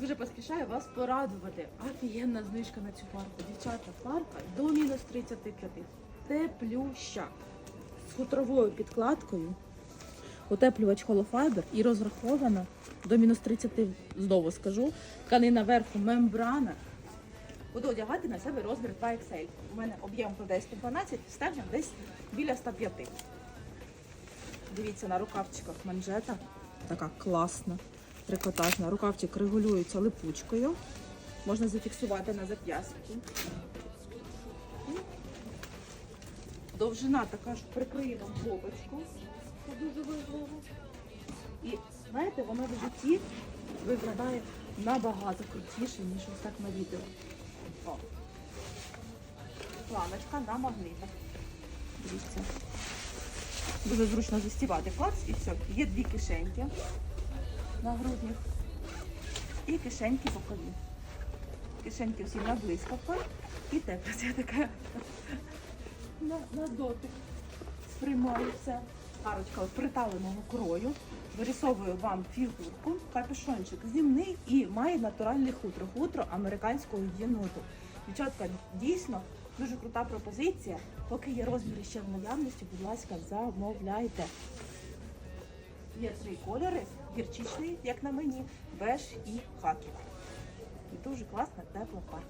Дуже поспішаю вас порадувати. Офігенна знижка на цю парку. Дівчата, парка до мінус 35. Теплюща. З хутровою підкладкою. Утеплювач холофайбер і розрахована до мінус 30, знову скажу. Тканина верху мембрана. Буду одягати на себе розмір 2XL. У мене об'єм 112, стержень десь біля 105. Дивіться на рукавчиках манжета. Така класна, трикотажна. Рукавчик регулюється липучкою. Можна зафіксувати на зап'ястку. Довжина така ж прикриє вам бобочку. Це дуже важливо. І знаєте, воно в житті виглядає набагато крутіше, ніж ось так на відео. О. Планочка на магнитах. Дивіться. Дуже зручно застівати клац і все. Є дві кишеньки на груднях і кишеньки бокові. Кишеньки всі на блискавках і тепер це така на, на дотик. Сприймаю все. Арочка от приталеного крою. Вирисовую вам фігурку, капюшончик зімний і має натуральне хутро. Хутро американського єноту. Дівчатка, дійсно дуже крута пропозиція. Поки є розміри ще в наявності, будь ласка, замовляйте. Є три кольори: гірчичний, як на мені, беж і хакі. І дуже класна тепла парка.